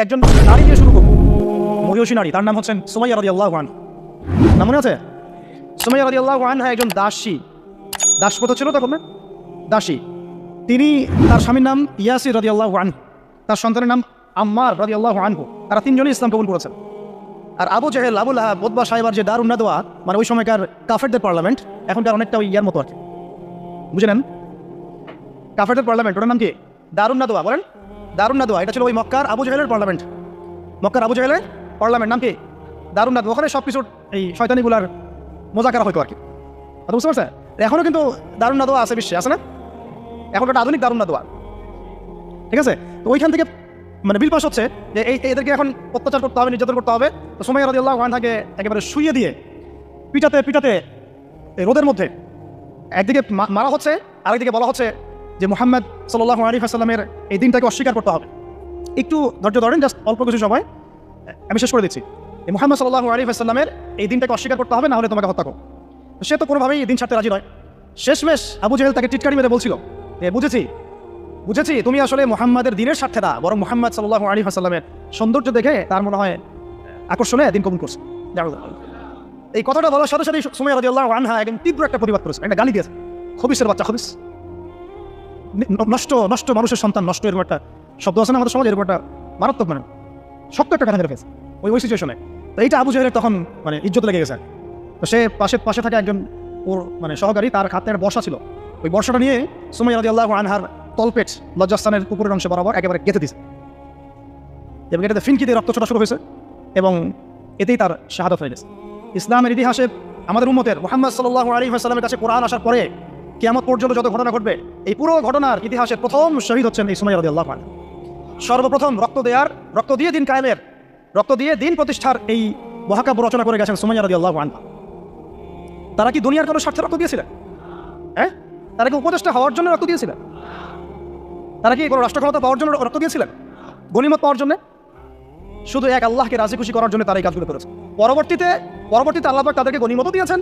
একজন নারী দিয়ে শুরু করব। মহিষী নারী, তার নাম হচ্ছেন সুমাইয়া রাদি আল্লাহ নাম মনে আছে? সুমাইয়া রাদি আল্লাহ ওয়ান একজন দাসী। দাসপথ ছিল তখন দাসী। তিনি তার স্বামীর নাম ইয়াসি রাদি আল্লাহ ওয়ান তার সন্তানের নাম আম্মার রাদি আল্লাহ আনহু। তারা তিনজনই ইসলাম কবুল করেছেন। আর আবু জাহেল, আবুল আহাব বোধবা সাহেবার যে দারুণ নাদোয়া মানে ওই সময়কার কাফেরদের পার্লামেন্ট, এখনকার অনেকটা ওই ইয়ার মতো আর কি। বুঝে নেন? কাফেরদের পার্লামেন্ট, ওটার নাম কি? দারুণ নাদোয়া বলেন? দারুণ নাদোয়া এটা ছিল ওই মক্কার আবু জাহেলের পার্লামেন্ট। মক্কার আবু জাহেলের পার্লামেন্ট, নাম কি? দারুণ নাদোয়া ওখানে সব কিছুর এই শয়তানিগুলার মোজাকারা হয়তো আর কি কথা বুঝতে পারছে এখনও কিন্তু দারুণ নাদোয়া আছে বিশ্বে, আছে না? এখন একটা আধুনিক দারুণ নাদোয়া ঠিক আছে? তো ওইখান থেকে মানে বিল পাস হচ্ছে যে এই এদেরকে এখন অত্যাচার করতে হবে, নির্যাতন করতে হবে। তো সময় রাজি আল্লাহ থাকে একেবারে শুয়ে দিয়ে পিটাতে পিটাতে রোদের মধ্যে একদিকে মারা হচ্ছে, আরেকদিকে বলা হচ্ছে যে মোহাম্মদ সাল্লাহ আলী আসাল্লামের এই দিনটাকে অস্বীকার করতে হবে। একটু ধৈর্য ধরেন জাস্ট অল্প কিছু সময়। আমি শেষ করে দিচ্ছি। এই মোহাম্মদ সাল্লাহ আলী আসাল্লামের এই দিনটাকে অস্বীকার করতে হবে না হলে তোমাকে হত্যা করো সে তো কোনোভাবেই এই দিন ছাড়তে রাজি নয়। শেষমেশ আবু জাহেল তাকে টিটকারি মেরে বলছিল বুঝেছি বুঝেছি, তুমি আসলে মোহাম্মদের দিনের স্বার্থে না, বরং মোহাম্মদ সাল্লাহ আলী আসাল্লামের সৌন্দর্য দেখে তার মনে হয় আকর্ষণে দিন কবুল করছে। এই কথাটা বলার সাথে সাথে সময় রাজি আল্লাহ আনহা একদম তীব্র একটা প্রতিবাদ করেছে। একটা গালি দিয়েছে। খবিসের বাচ্চা খবিস। নষ্ট নষ্ট মানুষের সন্তান, নষ্ট এরকম একটা শব্দ আছে না আমাদের সমাজে? এরকম একটা মারাত্মক মানে শক্ত একটা কথা রেখেছে ওই ওই সিচুয়েশনে এইটা আবু জাহেলের তখন মানে ইজ্জত লেগে গেছে। তো সে পাশে পাশে থাকা একজন ওর মানে সহকারী, তার হাতে একটা বর্ষা ছিল। ওই বর্ষাটা নিয়ে সুমাই রাজি আল্লাহ আনহার তলপেট লজ্জাস্থানের উপরের অংশ বরাবর একেবারে গেঁথে দিছে। এবং এটাতে ফিনকি দিয়ে রক্ত ছোটা শুরু হয়েছে এবং এতেই তার শাহাদত হয়ে গেছে। ইসলামের ইতিহাসে আমাদের উম্মতের মোহাম্মদ সাল্লাহ আলী সাল্লামের কাছে কোরআন আসার পরে কেয়ামত পর্যন্ত যত ঘটনা ঘটবে, এই পুরো ঘটনার ইতিহাসের প্রথম শহীদ হচ্ছেন এই সুমাই রাজি আল্লাহ আনহা। সর্বপ্রথম রক্ত দেয়ার, রক্ত দিয়ে দিন কায়েমের রক্ত দিয়ে দিন প্রতিষ্ঠার এই মহাকাব্য রচনা করে গেছেন সুমাইয়া আল্লাহ আনহা। তারা কি দুনিয়ার কোনো স্বার্থে রক্ত দিয়েছিলেন? হ্যাঁ? তারা কি উপদেষ্টা হওয়ার জন্য রক্ত দিয়েছিলেন? তারা কি কোনো রাষ্ট্র ক্ষমতা পাওয়ার জন্য রক্ত দিয়েছিলেন? গণিমত পাওয়ার জন্য? শুধু এক আল্লাহকে রাজি খুশি করার জন্য তারা এই কাজগুলো করেছে। পরবর্তীতে পরবর্তীতে আল্লাহ তাদেরকে গণিমতও দিয়েছেন,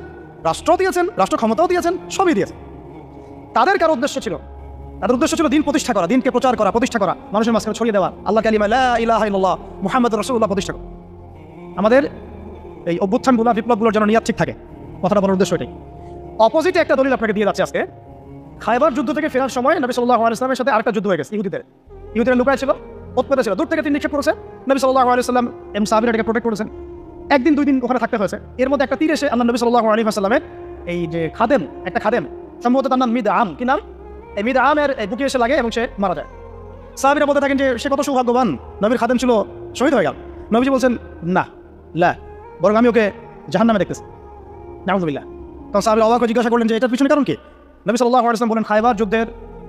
রাষ্ট্রও দিয়েছেন রাষ্ট্র ক্ষমতাও দিয়েছেন, সবই দিয়েছেন। তাদের কারও উদ্দেশ্য ছিল? তাদের উদ্দেশ্য ছিল দিন প্রতিষ্ঠা করা, দিনকে প্রচার করা, প্রতিষ্ঠা করা। মানুষের মাঝখানে ছড়িয়ে দেওয়া। আল্লাহ কালিমা ইলাহা মুহাম্মদ রাসূলুল্লাহ প্রতিষ্ঠা করা। আমাদের এই অভ্যুত্থানগুলো, বিপ্লবগুলোর যেন নিয়াত ঠিক থাকে। কথাটা বলার উদ্দেশ্য এটাই। অপোজিটে একটা দলিল আপনাকে দিয়ে যাচ্ছে আজকে। খাইবার যুদ্ধ থেকে ফেরার সময় নবী সাল্লাহ আলাইসলামের সাথে আরেকটা যুদ্ধ হয়ে গেছে, ইহুদিদের। ইহুদিরা লুকায় ছিল উৎপেতে ছিল। দূর থেকে তিনি নিক্ষেপ করেছে। নবী সাল্লাহ আলাইসাল্লাম এম সাহাবিরাটাকে প্রোটেক্ট করেছেন। একদিন দুই দিন ওখানে থাকতে হয়েছে। এর মধ্যে একটা তীর এসে আল্লাহ নবী সাল্লাহ আলী আসাল্লামের এই যে খাদেম, একটা খাদেম সম্ভবত তার নাম মিদ আম কি নাম? এই মিদ আমের বুকে এসে লাগে এবং সে মারা যায়। সাহাবিরা বলতে থাকেন যে, সে কত সৌভাগ্যবান। নবীর খাদেম ছিল, শহীদ হয়ে গেল। নবীজি বলছেন, না, লা, বরং আমি ওকে জাহান্নামে দেখতেছি। নাহমদুল্লাহ তখন সাহাবিরা অবাক জিজ্ঞাসা করলেন যে, এটার পিছনে কারণ কি? নবী সাল্লাহ আলাইসলাম বলেন, খাইবার যুদ্ধের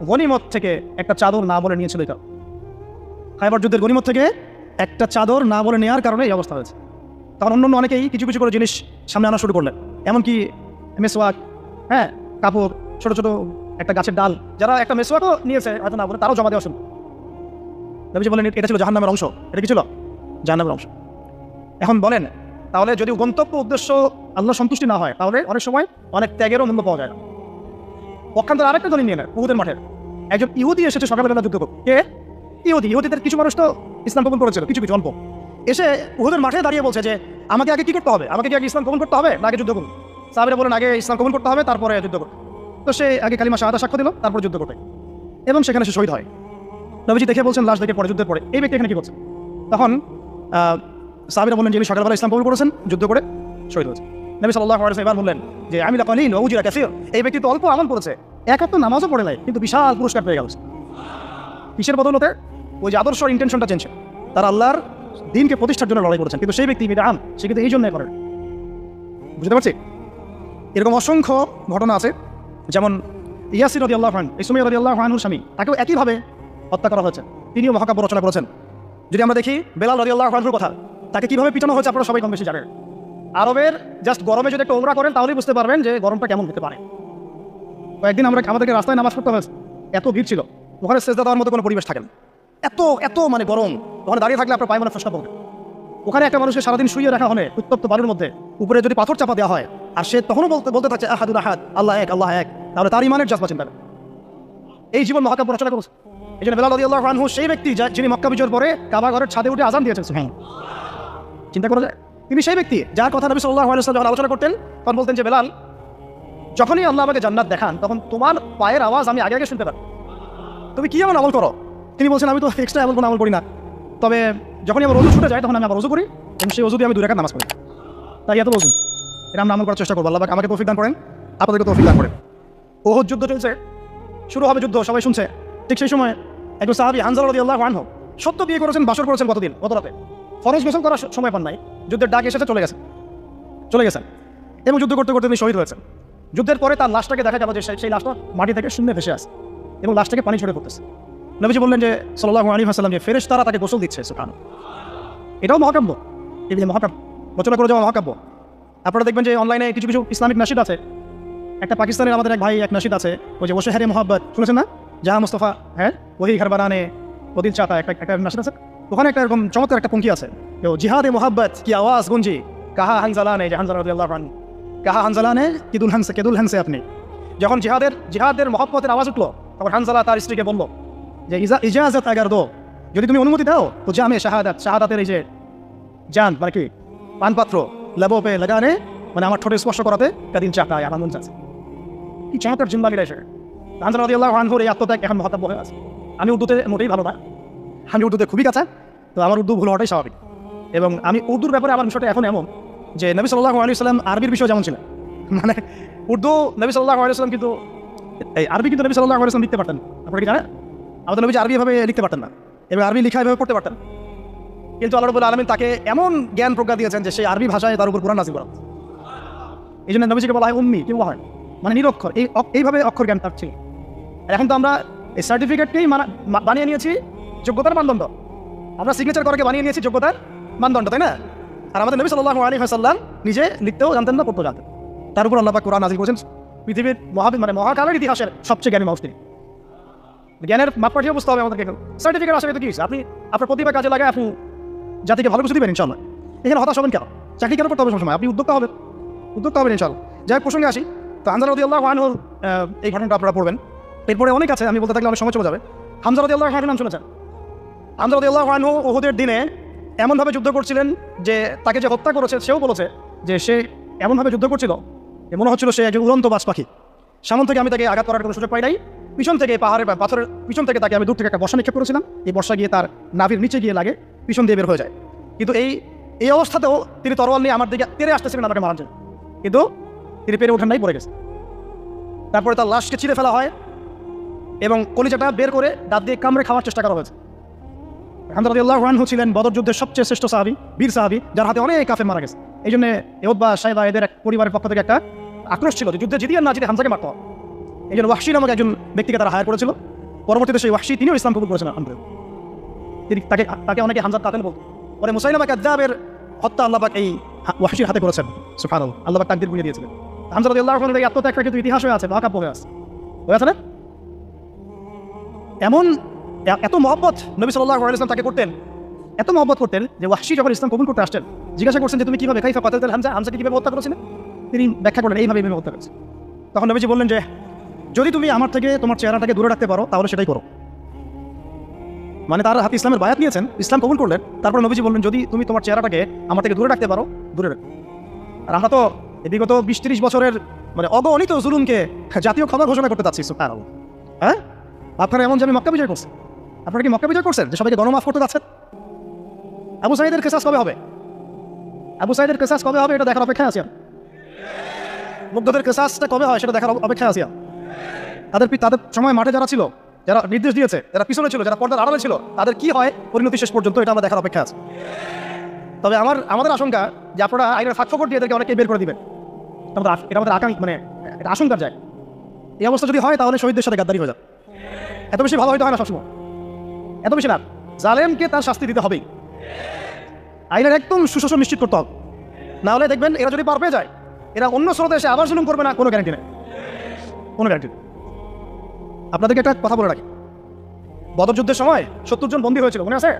গনিমত থেকে একটা চাদর না বলে নিয়েছিল এটা খাইবার যুদ্ধের গনিমত থেকে একটা চাদর না বলে নেওয়ার কারণে এই অবস্থা হয়েছে। তখন অন্য অনেকেই কিছু কিছু করে জিনিস সামনে আনা শুরু করলেন। এমনকি মেসওয়াক হ্যাঁ কাপড় ছোট ছোট একটা গাছের ডাল, যারা একটা মেসোয়াকও নিয়েছে, হয়তো না বলে, তারাও জমা দেওয়া শুরু। নবীজি বলেন, এটা ছিল জাহান্নামের অংশ, এটা কি ছিল? জাহান্নামের অংশ। এখন বলেন, তাহলে যদি গন্তব্য উদ্দেশ্য আল্লাহ সন্তুষ্টি না হয়, তাহলে অনেক সময় অনেক ত্যাগেরও মূল্য পাওয়া যায় না। পক্ষান্তর আরেকটা দলিল নিয়ে নেয় উহুদের মাঠের। একজন ইহুদি এসেছে সকালবেলা যুদ্ধ করতে। কে? ইহুদি। ইহুদিদের কিছু মানুষ তো ইসলাম কবুল করেছিল, কিছু কিছু অল্প। এসে উহুদের মাঠে দাঁড়িয়ে বলছে যে, আমাকে আগে কি করতে হবে? আমাকে কি আগে ইসলাম কবুল করতে হবে? না, আগে যুদ্ধ করুন। সাহাবিরা বলেন আগে ইসলাম কবুল করতে হবে, তারপরে যুদ্ধ করতে তো সে আগে কালিমা শাহাদা সাক্ষ্য দিল তারপর যুদ্ধ করতে এবং সেখানে সে শহীদ হয়। নবীজি দেখে বলছেন লাশ দেখে পরে যুদ্ধের পরে। এই ব্যক্তি এখানে কি করছে? তখন আহ, সাহাবিরা বললেন যে উনি সকালবেলা ইসলাম কবুল করেছেন যুদ্ধ করে শহীদ হয়েছে নবী সাল্লাহ এবার বললেন যে আমি লাকালিন ওউজিরা কাসির। এই ব্যক্তি তো অল্প আমল করেছে। এক তো নামাজও পড়ে নাই কিন্তু বিশাল পুরস্কার পেয়ে গেল কিসের বদলতে? ওই যে আদর্শ ইন্টেনশনটা চেঞ্জ তারা আল্লাহর দিনকে প্রতিষ্ঠার জন্য লড়াই করেছেন কিন্তু সেই ব্যক্তি মেয়েটা আম সে কিন্তু এই জন্যই করেন বুঝতে পারছি? এরকম অসংখ্য ঘটনা আছে। যেমন ইয়াসির রদি আল্লাহ খান ইসুমিয়া রদি আল্লাহ খানুর স্বামী, তাকেও একইভাবে হত্যা করা হয়েছে। তিনিও মহাকাব্য রচনা করেছেন। যদি আমরা দেখি বেলাল রদি আল্লাহ খানুর কথা, তাকে কীভাবে পিটানো হয়েছে আপনারা সবাই কম বেশি জানেন। আরবের জাস্ট গরমে যদি একটা ওমরা করেন, তাহলেই বুঝতে পারবেন যে গরমটা কেমন হতে পারে। কয়েকদিন আমরা আমাদেরকে রাস্তায় নামাজ পড়তে হয়েছে। এত ভিড় ছিল। ওখানে সেজদা দেওয়ার মতো কোনো পরিবেশ থাকে না। এত এত মানে গরম। ওখানে দাঁড়িয়ে থাকলে আপনার পায়ে মানে ফসকা পড়বে। ওখানে একটা মানুষকে সারাদিন শুয়ে রাখা হয় উত্তপ্ত বালুর মধ্যে উপরে যদি পাথর চাপা দেওয়া হয়, আর সে তখনও বলতে বলতে থাকছে আহাদুল আহাদ, আল্লাহ এক আল্লাহ এক। তাহলে তার ইমানের চিন্তা করে। এই জীবন মহাকাব্য রচনা করেছে। এই জন্য বেলাল রাদিয়াল্লাহু আনহু সেই ব্যক্তি যিনি মক্কা বিজয়ের পরে কাবা ঘরের ছাদে উঠে আজান দিয়েছেন, সুবহান। চিন্তা করা যায়? তিনি সেই ব্যক্তি যার কথা নবী সাল্লাল্লাহু আলাইহি ওয়াসাল্লাম যখন আলোচনা করতেন, তখন বলতেন যে, বেলাল, যখনই আল্লাহ আমাকে জান্নাত দেখান, তখন তোমার পায়ের আওয়াজ আমি আগে আগে শুনতে পারি। তুমি কি এমন আমল করো? তিনি বলছেন, আমি তো এক্সট্রা এমন কোনো আমল করি না। তবে যখনই আমার রোজু ছুটে যায়, তখন আমি আবার রোজু করি এবং সেই ওজু দিয়ে আমি দুই রেখাত নামাজ পড়ি। তাই এত বলছেন। এটা আমরা আমল করার চেষ্টা করব। আল্লাহ আমাকে তৌফিক দান করেন। আপনাদেরকে তৌফিক দান করেন। ওহদ যুদ্ধ চলছে। শুরু হবে যুদ্ধ, সবাই শুনছে। ঠিক সেই সময় একজন সাহাবি হানজাল রদি আল্লাহ আনহ সত্য বিয়ে করেছেন, বাসর করেছেন কতদিন? গত রাতে। ফরজ গোসল করার সময় পান নাই। যুদ্ধের ডাক এসেছে, চলে গেছেন। চলে গেছেন। এবং যুদ্ধ করতে করতে তিনি শহীদ হয়েছেন। যুদ্ধের পরে তার লাশটাকে দেখা যাবে যে সেই- লাশটা মাটি থেকে শূন্য ভেসে আসে এবং লাশটাকে পানি ছড়ে পড়তেছে। নবীজি বললেন যে সাল্লাহ আলী হাসাল্লাম যে ফেরেশ তারা তাকে গোসল দিচ্ছে সুখান এটাও মহাকাব্য। এই মহাকাব্য। রচনা করে যাওয়া মহাকাব্য। আপনারা দেখবেন যে অনলাইনে কিছু কিছু ইসলামিক নাসিদ আছে। একটা পাকিস্তানের আমাদের এক ভাই, এক নাসিদ আছে, ওই যে ওসে হ্যারে মোহাব্বত, শুনেছেন না? জাহা মুস্তফা হ্যাঁ? ওহি ঘর বানানে ওদিল চাতা একটা একটা নাসিদ আছে। ওখানে একটা এরকম চমৎকার একটা পঙ্কি আছে। তো জিহাদে মোহাব্বত, কি আওয়াজ, গুঞ্জি? কাহা হানজালানে আনহু। কাহা হানজালানে? কিদুল হানসে কেদুল হানসে আপনি। যখন জিহাদের জিহাদের মহব্বতের আওয়াজ উঠল, তখন হানজালা তার স্ত্রীকে বলল, যে ইজা ইজাজত আগার দো, যদি তুমি অনুমতি দাও, তো জামে শাহাদাত শাহাদাতের এই যে জান মানে কি? পানপাত্র, লেবো পে লাগানে মানে আমার ঠোঁটে স্পর্শ করাতে কাদিন চাকায় মন চাচ্ছে কি চমৎকার জিম্বাগি রয়েছে হানজালা আল্লাহ আনহুর এই আত্মত্যাগ এখন মহাতাব্য হয়ে আছে। আমি উর্দুতে মোটেই ভালো না। আমি উর্দুতে খুবই কাঁচা, তো আমার উর্দু ভুল হওয়াটাই স্বাভাবিক। এবং আমি উর্দুর ব্যাপারে আমার বিষয়টা এখন এমন যে নবী সাল্লাহ আলী সাল্লাম আরবির বিষয় যেমন ছিলেন। মানে উর্দু নবী সাল্লাহ আলী সাল্লাম কিন্তু, এই আরবি কিন্তু নবী সাল্লাহ আলী লিখতে পারতেন। আপনারা কি জানেন? আমাদের নবী যে আরবি এভাবে লিখতে পারতেন না। এবং আরবি লেখা এভাবে পড়তে পারতেন। কিন্তু আল্লাহ রবুল আলমিন তাকে এমন জ্ঞান প্রজ্ঞা দিয়েছেন যে সেই আরবি ভাষায় তার উপর কোরআন নাজিল করা। এই জন্য নবীজিকে বলা হয় উম্মি, কি বলা হয়? মানে নিরক্ষর। এই এইভাবে অক্ষর জ্ঞান তার ছিল। এখন তো আমরা এই সার্টিফিকেটকেই বানিয়ে নিয়েছি যোগ্যতার মানদণ্ড। আমরা সিগনেচার করাকে বানিয়ে নিয়েছি যোগ্যতার মানদণ্ড, তাই না? আর আমাদের নবী সাল্লাহ আলী হাসাল্লাম নিজে লিখতেও জানতেন না, পড়তেও জানতেন। তার উপর আল্লাহ কোরআন নাজিল করেছেন। পৃথিবীর মহা মানে মহাকালের ইতিহাসের সবচেয়ে জ্ঞানী মানুষ তিনি। জ্ঞানের মাপকাঠিও বুঝতে হবে আমাদেরকে সার্টিফিকেট আসলে তো কি? আপনি আপনার প্রতিভা কাজে লাগায় আপনি জাতিকে ভালো কিছু দিবেন ইনশাল্লাহ এখানে হতাশ হবেন কেন? চাকরি কেন করতে হবে সবসময়? আপনি উদ্যোক্তা হবেন। উদ্যোক্তা হবেন ইনশাল্লাহ যাই প্রসঙ্গে আসি। তো হামজা রদি আল্লাহ আনহুর এই ঘটনাটা আপনারা পড়বেন। এরপরে অনেক আছে, আমি বলতে থাকলে অনেক সময় চলে যাবে। হামজা রদি আল্লাহ নাম শুনেছেন? হামজা রদি আল্লাহ আনহু ওহুদের দিনে এমনভাবে যুদ্ধ করছিলেন যে তাকে যে হত্যা করেছে, সেও বলেছে যে সে এমনভাবে যুদ্ধ করছিল যে মনে হচ্ছিল সে একজন উড়ন্ত বাস পাখি। সামন থেকে আমি তাকে আঘাত করার কোনো সুযোগ পাই নাই। পিছন থেকে পাহাড়ের বা পাথরের, পিছন থেকে তাকে আমি দূর থেকে একটা বর্ষা নিক্ষেপ করেছিলাম। এই বর্ষা গিয়ে তার নাভির নিচে গিয়ে লাগে, পিছন দিয়ে বের হয়ে যায়। কিন্তু এই এই অবস্থাতেও তিনি তরোয়াল নিয়ে আমার দিকে তেরে আসতেছিলেন আমাকে মারার কিন্তু তিনি পেরে ওঠেন নাই পড়ে গেছে। তারপরে তার লাশকে ছিঁড়ে ফেলা হয় এবং কলিজাটা বের করে দাঁত দিয়ে কামড়ে খাওয়ার চেষ্টা করা হয়েছে। আহমদাল্লাহ রানহু ছিলেন বদর যুদ্ধের সবচেয়ে শ্রেষ্ঠ সাহাবি, বীর সাহাবি, যার হাতে অনেক কাফে মারা গেছে। এই জন্য এহবা সাহেবা এদের এক পরিবারের পক্ষ থেকে একটা আক্রোশ ছিল যে যুদ্ধে জিতিয়ে না জিতে হামজাকে মারতে এই জন্য ওয়াহশি নামক একজন ব্যক্তিকে তারা হায়ার করেছিল। পরবর্তীতে সেই ওয়াহশি তিনিও ইসলাম কবুল করেছেন আলহামদুলিল্লাহ। তিনি তাকে তাকে অনেকে হামজার কাতেল বলতো পরে মুসাইলামা কাদ্দাবের হত্যা আল্লাহবাক এই ওয়াহশির হাতে করেছেন সুফান আল্লাহবাক তাকদির বুঝিয়ে দিয়েছিলেন। হামজা রাদি আল্লাহ এই আত্মত্যাগটা কিন্তু ইতিহাস হয়ে আছে মহাকাব্য হয়ে আছে। হয়ে আছে না? এমন এত মহব্বত নবী সাল্লাহ ইসলাম তাকে করতেন, এত মহব্বত করতেন যে ওয়াহশি যখন ইসলাম কবুল করতে আসছেন জিজ্ঞাসা করছেন যে তুমি কীভাবে খাইফা পাতাল হামজা, হামজাকে কীভাবে হত্যা করেছিলেন তিনি ব্যাখ্যা করলেন, এইভাবে এইভাবে হত্যা করেছেন তখন নবীজি বললেন যে, যদি তুমি আমার থেকে তোমার চেহারাটাকে দূরে রাখতে পারো, তাহলে সেটাই করো। মানে তার হাতে ইসলামের বায়াত নিয়েছেন, ইসলাম কবুল করলেন, তারপর নবীজি বললেন, যদি তুমি তোমার চেহারাটাকে আমার থেকে দূরে রাখতে পারো, দূরে রাখো। আর আমরা তো বিগত বিশ তিরিশ বছরের মানে অগণিত জুলুমকে জাতীয় ক্ষমা ঘোষণা করতে চাচ্ছি। হ্যাঁ? আপনারা এমন যে আমি মক্কা বিজয় করছেন। আপনারা কি মক্কা বিজয় করছেন যে সবাইকে গণমাফ করতে যাচ্ছেন? আবু সাইদের কেসাস কবে হবে? আবু সাইদের কেসাস কবে হবে এটা দেখার অপেক্ষায় আছি। মুগ্ধদের কেসাসটা কবে হয় সেটা দেখার অপ- অপেক্ষায় আছি তাদের তাদের সময় মাঠে যারা ছিল যারা নির্দেশ দিয়েছে, যারা পিছনে ছিল, যারা পর্দার আড়ালে ছিল, তাদের কি হয়? পরিণতি শেষ পর্যন্ত এটা আমরা দেখার অপেক্ষা আছে। তবে আমার, আমাদের আশঙ্কা যে আপনারা আইনের ফাঁকফোকর দিয়ে এদেরকে অনেকে বের করে দিবেন। এটা আমাদের আকাঙ্ক মানে এটা আশঙ্কার যায় এই অবস্থা যদি হয়, তাহলে শহীদদের সাথে গাদ্দারি হয়ে যাবে। এত বেশি ভালো হয়তো হয় না সবসময়। এত বেশি না। জালেমকে তার শাস্তি দিতে হবেই। আইনের একদম সুশাসন নিশ্চিত করতে হবে। না হলে দেখবেন, এরা যদি পার পেয়ে যায়, এরা অন্য স্রোতে এসে আবার জুলুম করবে না, কোনো গ্যারান্টি নেই। কোনো গ্যারান্টি আপনাদেরকে একটা কথা বলে রাখি। বদর যুদ্ধের সময় সত্তর জন বন্দী হয়েছিল, মনে আছে?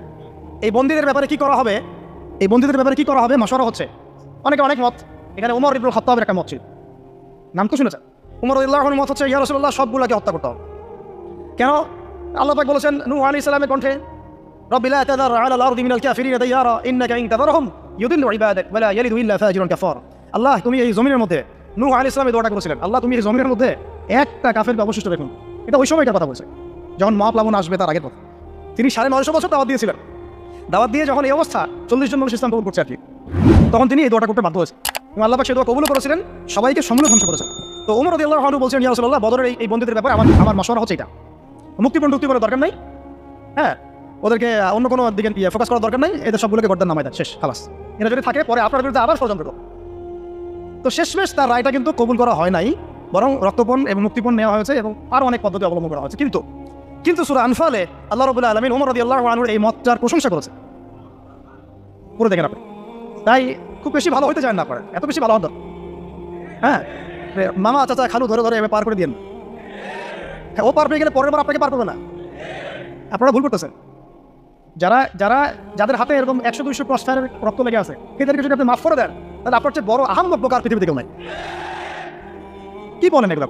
এই বন্দীদের ব্যাপারে কি করা হবে? এই বন্দীদের ব্যাপারে কি করা হবে মশওয়ারা হচ্ছে। অনেকে অনেক মত। এখানে উমর ইবুল খত্তাবের একটা মত ছিল। নাম তো শুনেছেন? উমর ইল্লাহর মত হচ্ছে, ইয়া রসুল্লাহ সবগুলোকে হত্যা করতে হবে। কেন? আল্লাহ বলেছেন সালামের কণ্ঠে তাযার আলা ফাজিরুন কাফার আল্লাহ, তুমি এই জমিনের মধ্যে, নূহ আলাইহিস সালাম এই দোয়াটা করেছিলেন। আল্লাহ, তুমি এই জমিনের মধ্যে একটা কাফেরকে অবশিষ্ট দেখুন এটা ওই সময়টার কথা বলছে। যখন মহাপ্লাবন আসবে তার আগের কথা তিনি সাড়ে নয়শো বছর দাওয়াত দিয়েছিলেন। দাওয়াত দিয়ে যখন এই অবস্থা চল্লিশ জন মানুষ ইসলাম কবুল করছে আর কি, তখন তিনি এই দোয়াটা করতে বাধ্য হয়েছে এবং আল্লাহ সেই দোয়া কবুল করেছিলেন, সবাইকে সমূলে ধ্বংস করেছেন। তো ওমর রদি আল্লাহ বলছেন, ইয়া রাসূলুল্লাহ, বদরের এই- বন্ধুদের ব্যাপারে আমার আমার মশওয়ারা হচ্ছে এটা। মুক্তিপণ টুক্তি করার দরকার নাই। হ্যাঁ ওদেরকে অন্য কোনো দিকে ফোকাস করার দরকার নাই। এদের সবগুলোকে গর্দান নামায় দেন, শেষ, খালাস। এরা যদি থাকে, পরে আপনার বিরুদ্ধে আবার ষড়যন্ত্র। তো শেষমেশ তার রায়টা কিন্তু কবুল করা হয় নাই। বরং রক্তপণ এবং মুক্তিপণ নেওয়া হয়েছে এবং আরও অনেক পদ্ধতি অবলম্বন করা হয়েছে। কিন্তু কিন্তু সুরা আনফালে আল্লাহ রবুল্লাহ আলমিন ওমর রদি আল্লাহ আনুর এই মতটার প্রশংসা করেছে পুরো দেখেন আপনি। তাই খুব বেশি ভালো হইতে চান না পারেন এত বেশি ভালো হতো হ্যাঁ? মামা, চাচা, খালু ধরে ধরে পার করে দিন হ্যাঁ ও পার পেয়ে গেলে পরের বার আপনাকে পার করবে না। আপনারা ভুল করতেছেন। যারা যারা, যাদের হাতে এরকম একশো, দুইশো ফায়ারের রক্ত লেগে আছে, এদেরকে যদি আপনি মাফ করে দেন, তাহলে আপনার চেয়ে বড় আহাম প্রকার পৃথিবীতে কেউ নাই। কি বলেন এগুলো?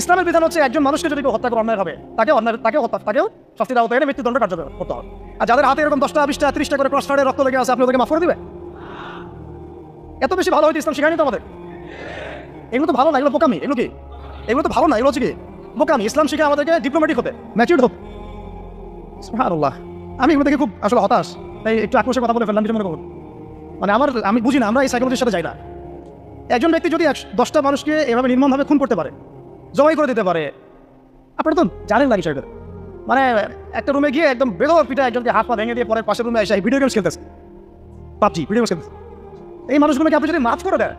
ইসলামের বিধান হচ্ছে একজন মানুষকে যদি কেউ হত্যা করে অন্যায় হবে তাকে অন্যায় তাকে হত্যা, তাকেও শাস্তির আওতায় এনে মৃত্যুদণ্ড কার্যকর করতে হবে। আর যাদের হাতে এরকম দশটা, বিশটা, ত্রিশটা করে ক্রস ফায়ারের রক্ত লেগে আছে, আপনি ওদেরকে মাফ করে দিবে এত বেশি ভালো হয়তো ইসলাম শেখায়নি তো আমাদের? এগুলো তো ভালো না, এগুলো বোকামি, এগুলো কি? এগুলো তো ভালো না, এগুলো হচ্ছে কি? বোকামি, ইসলাম শিখে আমাদেরকে ডিপ্লোম্যাটিক হতে ম্যাচিউর হতে সুবহানাল্লাহ। আমি এগুলো থেকে খুব আসলে হতাশ। তাই একটু আক্রোশের কথা বলে ফেললাম মনে মানে আমার, আমি বুঝি না, আমরা এই সাইকোলজির সাথে যাই না। একজন ব্যক্তি যদি দশটা মানুষকে এভাবে নির্মমভাবে খুন করতে পারে, জবাই করে দিতে পারে, আপনারা তো জানেন না বিষয়টা মানে একটা রুমে গিয়ে একদম বেদর পিঠা একজনকে হাত পা ভেঙে দিয়ে পরে পাশের রুমে এসে ভিডিও গেমস খেলতেছে। পাবজি ভিডিও গেমস খেলতেছে। এই মানুষগুলোকে আপনি যদি মাফ করে দেন,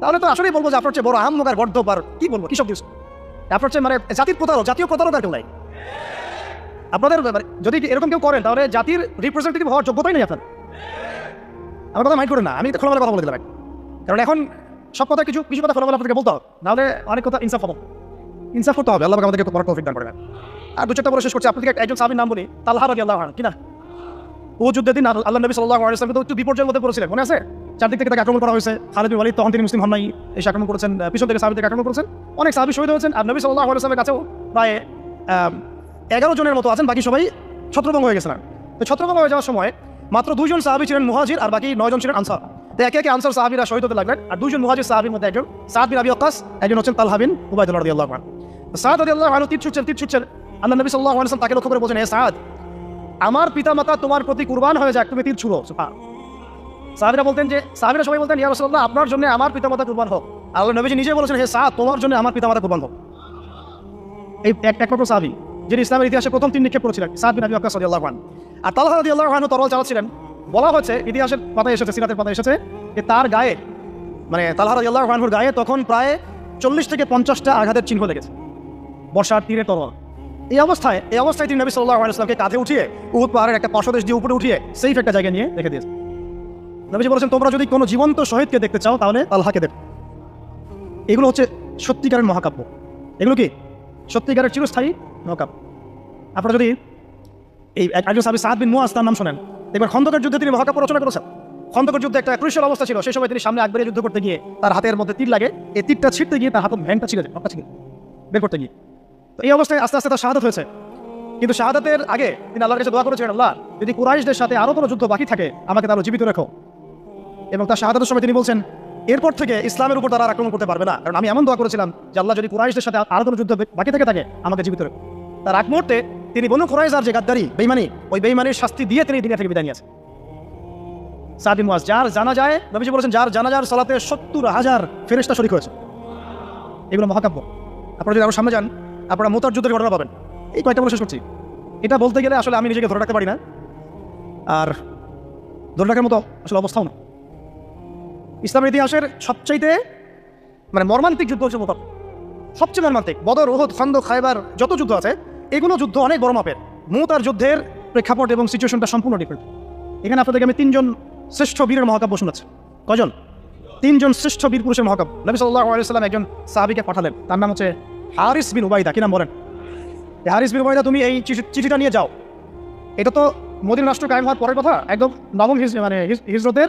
তাহলে তো আসলেই বলব যে আপনার চেয়ে বড় গর্ধপ আর কি বলব কি সব কিছু আপনার চেয়ে মানে জাতির প্রতারক, জাতীয় প্রতারক কেউ নাই। আপনাদের মানে যদি এরকম কেউ করেন, তাহলে জাতির রিপ্রেজেন্টেটিভ হওয়ার যোগ্যতাই নেই আপনার। আমার কথা মাইন্ড করে না, আমি খোলামেলা কথা বলে দিলাম কারণ এখন সব কথা কিছু কিছু কথা খোলামেলা আপনাকে বলতে হবে। নাহলে অনেক কথা ইনসাফ হবে। ইনসাফ করতে হবে। আল্লাহ আমাদেরকে বড় তৌফিক দান করবেন। আর দু চারটা বলে শেষ করছি। আপনাকে একজন সাহাবীর নাম বলি। তালহা রাদি আল্লাহ কি না? ও যুদ্ধের দিন আল্লাহ নবী সাল্লাহ আলাইসলামকে তো একটু বিপর্যয়ের মধ্যে পড়েছিলেন। মনে আছে? চারদিক থেকে তাকে আক্রমণ করা হয়েছে। খালিদ বিন ওয়ালিদ তখন তিনি মুসলিম হন এসে আক্রমণ করেছেন। পিছন থেকে সাহাবি থেকে আক্রমণ করেছেন। অনেক সাহাবি শহীদ হয়েছেন। আর নবী সাল্লাহ আলাইসলামের কাছেও প্রায় এগারো জনের মতো আছেন। বাকি সবাই ছত্রভঙ্গ হয়ে গেছিলেন। তো ছত্রভঙ্গ হয়ে যাওয়ার সময় মাত্র দুইজন সাহাবি ছিলেন মুহাজির আর বাকি নয়জন ছিলেন আনসার। একে আনসার সাহাবিরা শহীদ হতে লাগলেন। আর দুইজন মুহাজির সাহাবির মধ্যে একজন সাদ বিন আবি একজন হচ্ছেন আনহু। তীর ছুটছেন তীর ছুটছেন। আল্লাহ নবী আলাইহি তাকে লক্ষ্য করে বলছেন আমার পিতামাতা তোমার প্রতি কুরবান হয়ে যাক, তুমি তীর ছুড়ো সাহাবিরা বলতেন যে, সাহাবিরা সবাই বলতেন, ইয়া রাসূলুল্লাহ, আপনার জন্য আমার পিতামাতা কুরবান হোক। আল্লাহ নবীজি নিজে বলেছেন, হে সাদ, তোমার জন্য আমার পিতামাতা কুরবান হোক। এই এক একমাত্র সাহাবি, যিনি ইসলামের ইতিহাসে প্রথম তিন নিক্ষেপ করেছিলেন, সাদ বিন আবি ওয়াক্কাস রাদিয়াল্লাহু আনহু। আর তালহা রাদিয়াল্লাহু আনহু তরল চালাচ্ছিলেন। বলা হচ্ছে, ইতিহাসের পাতায় এসেছে, সিরাতের পাতায় এসেছে, যে তার গায়ে মানে তালহা রাদিয়াল্লাহু আনহুর গায়ে তখন প্রায় চল্লিশ থেকে পঞ্চাশটা আঘাতের চিহ্ন লেগেছে। বর্ষার তীরে তরল। এই অবস্থায় এই অবস্থায় তিনি নবী সাল্লাহ আলাইসলামকে কাঁধে উঠিয়ে, উহুদ পাহাড়ের একটা পার্শ্বদেশ দিয়ে উপরে উঠিয়ে সেফ একটা জায়গায় নিয়ে রেখে দিয়েছে। নবীজি বলেছেন, তোমরা যদি কোনো জীবন্ত শহীদকে দেখতে চাও, তাহলে আল্লাহকে দেখো। এগুলো হচ্ছে সত্যিকারের মহাকাব্য। এগুলো কি? সত্যিকারের চিরস্থায়ী মহাকাব্য। আপনারা যদি এই এক- একজন সাহাবী সাদ বিন মুয়াজ, তার নাম শোনেন। এবার খন্দকের যুদ্ধে তিনি মহাকাব্য রচনা করেছেন। খন্দকের যুদ্ধে একটা ক্রুশাল অবস্থা ছিল। সেই সময় তিনি সামনে আকবরে যুদ্ধ করতে গিয়ে তার হাতের মধ্যে তীর লাগে। এই তীরটা ছিটতে গিয়ে তার হাত ভ্যানটা ছিল রক্ত ছিল বের করতে গিয়ে। তো এই অবস্থায় আস্তে আস্তে তার শাহাদত হয়েছে। কিন্তু শাহাদাতের আগে তিনি আল্লাহর কাছে দোয়া করেছেন আল্লাহ, যদি কুরাইশদের সাথে আরও কোনো যুদ্ধ বাকি থাকে, আমাকে তারও জীবিত রেখো। এবং তার শাহাদাতের সময় তিনি বলছেন, এরপর থেকে ইসলামের উপর তারা আক্রমণ করতে পারবে না। কারণ আমি এমন দোয়া করেছিলাম যে আল্লাহ যদি কুরাইশদের সাথে আরও কোনো যুদ্ধ বাকি থেকে থাকে, আমাকে জীবিত রেখো। তার এক মুহূর্তে তিনি বনু কুরাইশ আর যে গাদ্দারি বেইমানি ওই বেইমানির শাস্তি দিয়ে তিনি দুনিয়া থেকে বিদায় নিয়েছেন। সাদি মুয়াজ যার জানা যায়, নবীজি বলেছেন, যার জানাজার সালাতে সত্তর হাজার ফেরেশতা শরিক হয়েছে। এগুলো মহাকাব্য। আপনারা যদি আরও সামনে যান, আপনারা মোতার যুদ্ধের ঘটনা পাবেন। এই কয়েকটা বলে শেষ করছি। এটা বলতে গেলে আসলে আমি নিজেকে ধরে রাখতে পারি না। আর ধরে রাখার মতো আসলে অবস্থাও না। ইসলামের ইতিহাসের সবচাইতে মানে মর্মান্তিক যুদ্ধ হচ্ছে মোতাব সবচেয়ে মর্মান্তিক, বদর ওহদ খন্দ খাইবার যত যুদ্ধ আছে এগুলো যুদ্ধ অনেক বড় মাপের। মুতার যুদ্ধের প্রেক্ষাপট এবং সিচুয়েশনটা সম্পূর্ণ ডিফারেন্ট এখানে আপনাদেরকে আমি তিনজন শ্রেষ্ঠ বীরের মহাকাব্য শোনাচ্ছি কজন? তিনজন শ্রেষ্ঠ বীর পুরুষের মহাকাব্য। নবী সাল্লাহ একজন সাহাবিকে পাঠালেন। তার নাম হচ্ছে হারিস বিন উবাইদা কি নাম বলেন? হারিস বিন উবাইদা তুমি এই চিঠিটা নিয়ে যাও। এটা তো মদিন রাষ্ট্র কায়েম হওয়ার পরের কথা, একদম নবম মানে হিজ- হিজরতের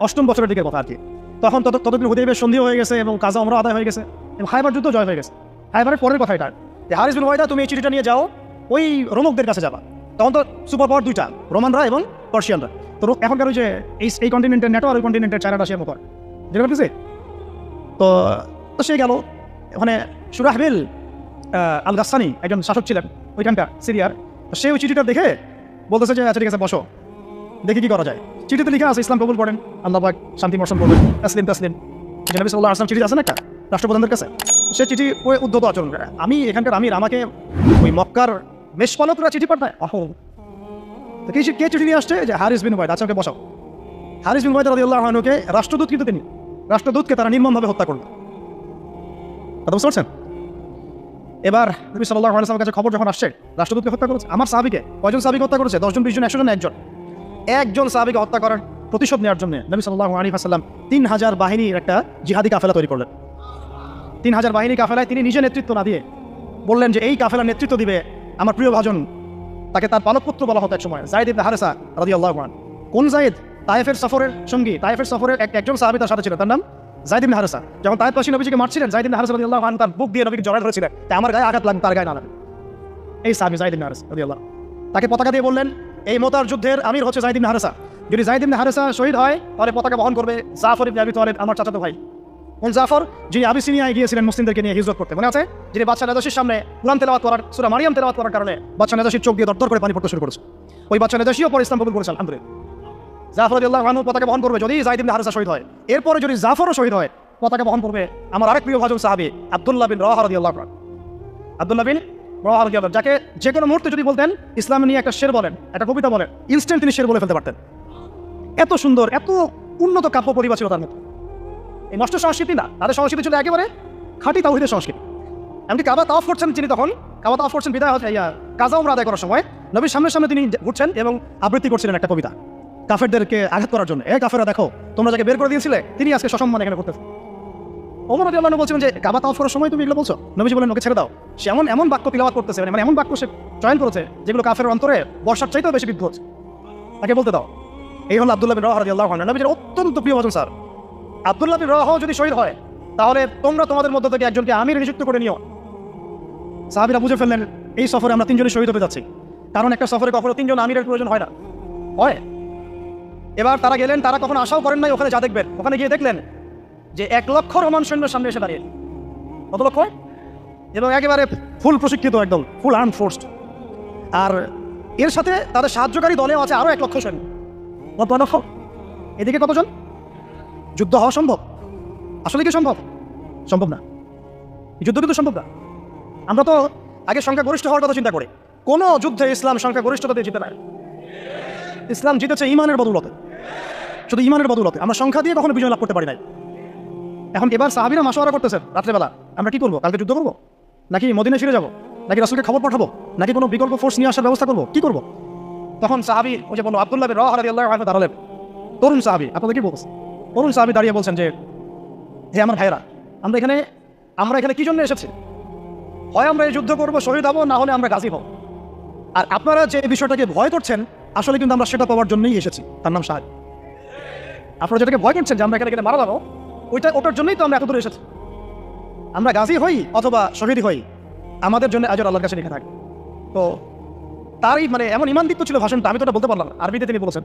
অষ্টম বছরের দিকের কথা আর কি। তখন তত ততদিন হুদেবের সন্ধি হয়ে গেছে এবং কাজা আমরা আদায় হয়ে গেছে এবং হাইবার যুদ্ধ জয় হয়ে গেছে। হাইবারের পরের কথা এটা। যে বিন উবাইদা তুমি এই চিঠিটা নিয়ে যাও, ওই রোমকদের কাছে যাবা। তখন তো সুপার পাওয়ার দুইটা, রোমানরা এবং পার্সিয়ানরা। তো এখনকার ওই যে এই এই কন্টিনেন্টের নেটো আর ওই কন্টিনেন্টের চায়না রাশিয়ার মতো যেটা বুঝছে তো তো সে গেল। ওখানে সুরাহবিল আল গাসানি একজন শাসক ছিলেন, ওইখানকার সিরিয়ার। তো সে ওই চিঠিটা দেখে বলতেছে যে আচ্ছা ঠিক আছে, বসো। দেখি কি করা যায়। চিঠিতে লিখা আছে, ইসলাম কবুল করেন, আল্লাহ শান্তি বর্ষণ করবেন তাসলিম তাসলিম। যে সাল্লাহ আসলাম চিঠি আছে না একটা? রাষ্ট্রপ্রধানদের কাছে? সে চিঠি ওই উদ্ধত আচরণ করে। আমি এখানকার আমির আমাকে ওই মক্কার মেষপালকরা চিঠি পাঠায়? অহ কে কে চিঠি নিয়ে আসছে? যে হারিস বিন বাইদ আচ্ছা বসাও। হারিস বিন বাইদ রাদিয়াল্লাহু আনহুকে রাষ্ট্রদূত কিন্তু তিনি। রাষ্ট্রদূতকে তারা নির্মমভাবে হত্যা করল। কথা বুঝতে পারছেন? এবার নবী সাল্লাহ আলাইসলামের কাছে খবর যখন আসছে, রাষ্ট্রদূতকে হত্যা করেছে। আমার সাহাবিকে, কয়জন সাহাবিকে হত্যা করেছে? দশজন বিশজন একশো জন, একজন। একজন সাহাবিকে হত্যা করার প্রতিশোধ নেওয়ার জন্য নবী সাল্লাহ আলী আসাল্লাম তিন হাজার বাহিনীর একটা জিহাদি কাফেলা তৈরি করলেন। তিন হাজার বাহিনী কাফেলায় তিনি নিজে নেতৃত্ব না দিয়ে বললেন যে এই কাফেলার নেতৃত্ব দিবে আমার প্রিয় ভাজন। তাকে তার পালকপুত্র বলা হতো এক সময় জাইদ ইবনে হারেসা রাদি আল্লাহ কোন জাইদ তায়েফের সফরের সঙ্গী, তায়েফের সফরের এক একজন সাহাবি তার সাথে ছিল। তার নাম জাইদ ইবনে হারেসা। যখন তায়েফ পাশি নবীজিকে মারছিলেন জাইদ ইবনে হারেসা রাদি আল্লাহ তার বুক দিয়ে নবীকে জড়ায় ধরেছিলেন। তাই আমার গায়ে আঘাত লাগবে তার গায়ে না লাগে। এই সাহাবি জাইদ ইবনে হারেসা রাদি আল্লাহ তাকে পতাকা দিয়ে বললেন, এই মোতার যুদ্ধের আমির হচ্ছে জাইদ ইবনে হারেসা। যদি জাইদ ইবনে হারেসা শহীদ হয়, তাহলে পতাকা বহন করবে জাফর ইবনে আবি তালেব, আমার চাচাতো ভাই। জাফর যিনি আবিসিনিয়ায় গিয়েছিলেন মুসলিমদেরকে নিয়ে হিজরত করতে মনে আছে? যিনি বাচ্চা নেদাসির সামনে কোরআন তেলাওয়াত করার সুরা মারিয়াম তেলাওয়াত করার কারণে বাচ্চা নেদাসির চোখ দিয়ে দরদর করে পানি পড়তে শুরু করেছে। ওই বাচ্চা নেদাসিও পরে ইসলাম কবুল করেছে আলহামদুলিল্লাহ। জাফর আল্লাহ আনহু পতাকা বহন করবে যদি জাইদ ইবনে হারেসা শহীদ হয়। এরপরে যদি জাফরও শহীদ হয় পতাকা বহন করবে আমার আরেক প্রিয় ভাজন সাহাবী আব্দুল্লাহ বিন রাহা রাদিয়াল্লাহু আনহু। আব্দুল্লাহ বিন রাহা রাদিয়াল্লাহু আনহু, যাকে যে কোনো মুহূর্তে যদি বলতেন ইসলাম নিয়ে একটা শের বলেন একটা কবিতা বলেন ইনস্ট্যান্ট তিনি শের বলে ফেলতে পারতেন। এত সুন্দর এত উন্নত কাব্য পরিবার ছিল তার মধ্যে। এই নষ্ট সংস্কৃতি না, তাদের সংস্কৃতি ছিল একেবারে খাঁটি তাওহিদের সংস্কৃতি। এমনকি কাবা তাওয়াফ করছেন তিনি তখন, কাবা তাওয়াফ করছেন বিদায় কাজা উমরা আদায় করার সময়, নবীর সামনে সামনে তিনি ঘুরছেন এবং আবৃত্তি করছিলেন একটা কবিতা। কাফেরদেরকে আঘাত করার জন্য, এ কাফেরা দেখো, তোমরা যাকে বের করে দিয়েছিলে, তিনি আজকে সসম্মান এখানে করতেছে। ওমর আদি আল্লাহ বলছিলেন যে, কাবা তাওয়াফ করার সময় তুমি এগুলো বলছো? নবীজি বলেন ওকে ছেড়ে দাও। সে এমন এমন বাক্য তিলাবাত করতেছে মানে এমন বাক্য সে চয়ন করেছে, যেগুলো কাফের অন্তরে বর্ষার চাইতেও বেশি বিদ্ধ হচ্ছে তাকে বলতে দাও, এই হলো আব্দুল্লাহ বিন রাহ আনহু। নবীজির অত্যন্ত প্রিয় ভজন, স্যার। আব্দুল্লাহ বিন রাহ যদি শহীদ হয়, তাহলে তোমরা তোমাদের মধ্য থেকে একজনকে আমির নিযুক্ত করে নিও। সাহাবিরা বুঝে ফেললেন, এই সফরে আমরা তিনজনই শহীদ হতে যাচ্ছি। কারণ একটা সফরে কখনো তিনজন আমিরের প্রয়োজন হয় না। হয়। এবার তারা গেলেন, তারা কখনো আশাও করেন নাই, ওখানে যা দেখবেন। ওখানে গিয়ে দেখলেন যে এক লক্ষ রোমান সৈন্য সামনে এসে দাঁড়িয়ে। কত লক্ষ এবং একেবারে ফুল প্রশিক্ষিত একদম ফুল আর্ম ফোর্স আর এর সাথে তাদের সাহায্যকারী দলেও আছে আরও এক লক্ষ সৈন্য। কত লক্ষ এদিকে কতজন? যুদ্ধ হওয়া সম্ভব? আসলে কি সম্ভব? সম্ভব না। যুদ্ধ কিন্তু সম্ভব না। আমরা তো আগে সংখ্যা গরিষ্ঠ হওয়ার কথা চিন্তা করি। কোনো যুদ্ধে ইসলাম সংখ্যা গরিষ্ঠতা দিয়ে জিতে নাই ইসলাম জিতেছে ইমানের বদৌলতে। শুধু ইমানের বদৌলতে। আমরা সংখ্যা দিয়ে কখনো বিজয় লাভ করতে পারি নাই। এখন এবার সাহাবিরা মাসোয়ারা করতেছেন রাত্রেবেলা। আমরা কি করব? কালকে যুদ্ধ করব? নাকি মদিনায় ফিরে যাব? নাকি রাসুলকে খবর পাঠাবো? নাকি কোনো বিকল্প ফোর্স নিয়ে আসার ব্যবস্থা করব? কি করব? তখন সাহাবি ওই যে বলল আব্দুল্লাহ রহ আনহু দাঁড়ালেন। তরুণ সাহাবি, আপনাদের কি বলছেন তরুণ সাহাবি দাঁড়িয়ে বলছেন যে, হে আমার ভাইয়েরা, আমরা এখানে আমরা এখানে কি জন্য এসেছি? হয় আমরা এই যুদ্ধ করব, শহীদ হব, না হলে আমরা গাজী হব? আর আপনারা যে বিষয়টাকে ভয় করছেন, আসলে কিন্তু আমরা সেটা পাওয়ার জন্যই এসেছি। তার নাম সাহায্য আপনারা যেটাকে ভয় করছেন যে আমরা এখানে গেলে মারা যাব, ওইটা, ওটার জন্যই তো আমরা এত দূরে এসেছি। আমরা গাজী হই অথবা শহীদ হই, আমাদের জন্য আজর আল্লাহর কাছে লিখে থাকে। তো তারই মানে এমন ইমানদিত্ব ছিল ভাষণটা, আমি তো বলতে পারলাম আরবিতে তিনি বলেছেন,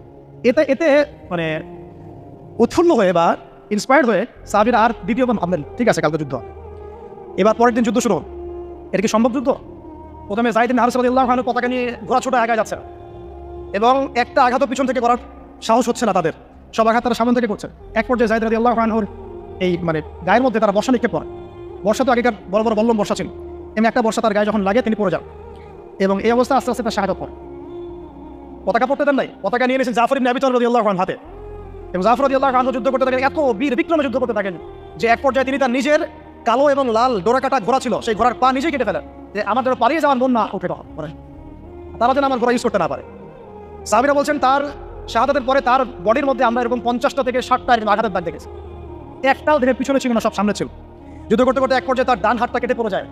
এতে এতে মানে উৎফুল্ল হয়ে বা ইন্সপায়ার্ড হয়ে সাহাবির আর দ্বিতীয়বার ভাবলেন ঠিক আছে, কালকে যুদ্ধ। এবার পরের দিন যুদ্ধ শুরু। এটা কি সম্ভব যুদ্ধ? প্রথমে জাহিদিন হারসাল্লাহ খান পতাকা নিয়ে ঘোড়া ছোটা আগায় যাচ্ছে। এবং একটা আঘাতও পিছন থেকে করার সাহস হচ্ছে না তাদের। সব আঘাত তারা সামনে থেকে করছে। এক পর্যায়ে জাহিদ রাদি আল্লাহ খানহর এই মানে গায়ের মধ্যে তারা বর্ষা নিক্ষেপ করে। বর্ষা তো আগেকার বড় বড় বল্লম বর্ষা ছিল। এমনি একটা বর্ষা তার গায়ে যখন লাগে তিনি পড়ে যান। এবং এই অবস্থা আস্তে আস্তে তার শাহাদত পড়ে পতাকা পড়তে দেন নাই। পতাকা নিয়ে নিয়েছেন জাফর ইবনে আবি তালিব রাদিয়াল্লাহু হাতে। এবং জাফর রাদিয়াল্লাহু আনহু যুদ্ধ করতে থাকেন, এত বীর বিক্রমে যুদ্ধ করতে থাকেন যে এক পর্যায়ে তিনি তার নিজের কালো এবং লাল ডোরা কাটা ঘোড়া ছিল, সেই ঘোড়ার পা নিজেই কেটে ফেলেন। যে আমার পালিয়ে যাওয়ার মন না, উঠে পড়ে তারা যেন আমার ঘোড়া ইউজ করতে না পারে। সাহাবিরা বলছেন, তার শাহাদাতের পরে তার বডির মধ্যে আমরা এরকম পঞ্চাশটা থেকে ষাটটা এরকম আঘাতের দাগ দেখেছি। একটাও দেহের পিছনে ছিল না, সব সামনে ছিল। যুদ্ধ করতে করতে এক পর্যায়ে তার ডান হাতটা কেটে পড়ে যায়।